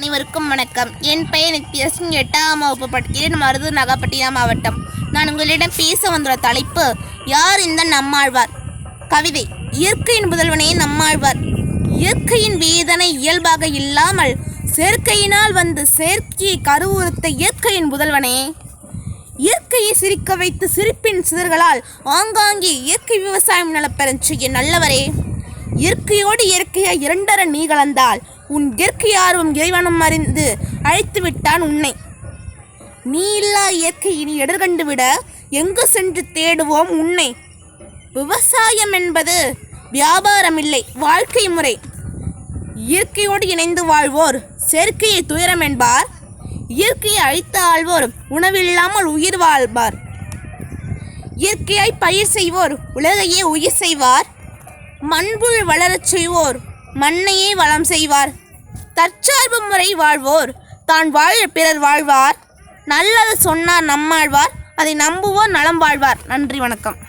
அனைவருக்கும் வணக்கம். என் பெயர் நித்யசிங் எட்டாம் வகுப்பு படிக்கிறேன் மருது நாகப்பட்டினம் மாவட்டம். நான் உங்களிடம் பேச வந்துள்ள தலைப்பு யார் இந்த நம்மாழ்வார்? கவிதை. இயற்கையின் முதல்வனே நம்மாழ்வார். இயற்கையின் வேதனை இயல்பாக இல்லாமல் செயற்கையினால் வந்து செயற்கையை கருவுறுத்த இயற்கையின் முதல்வனே இயற்கையை சிரிக்க வைத்து சிரிப்பின் சிதர்களால் ஆங்காங்கே இயற்கை விவசாயம் நலப்பெறச் செய்ய நல்லவரே. இயற்கையோடு இயற்கையாய் இரண்டர நீ கலந்தால் உன் இயற்கை ஆர்வம் இறைவனம் அறிந்து அழைத்து விட்டான் உன்னை. நீ இல்லா இயற்கை இனி எதிர்கண்டு விட எங்கு சென்று தேடுவோம் உன்னை? விவசாயம் என்பது வியாபாரம் இல்லை வாழ்க்கை முறை. இயற்கையோடு இணைந்து வாழ்வோர் செயற்கையை துயரம் என்பார் இயற்கையை அழித்து ஆழ்வோர் உணவில்லாமல் உயிர் வாழ்வார். இயற்கையாய் பயிர் செய்வோர் உலகையே உயிர் செய்வார் மண்புழு வளரச் செய்வோர் மண்ணையே வளம் செய்வார். தற்சார்பு முறை வாழ்வோர் தான் வாழ பிறர் வாழ்வார். நல்லது சொன்னார் நம்மாழ்வார் அதை நம்புவோர் நலம் வாழ்வார். நன்றி வணக்கம்.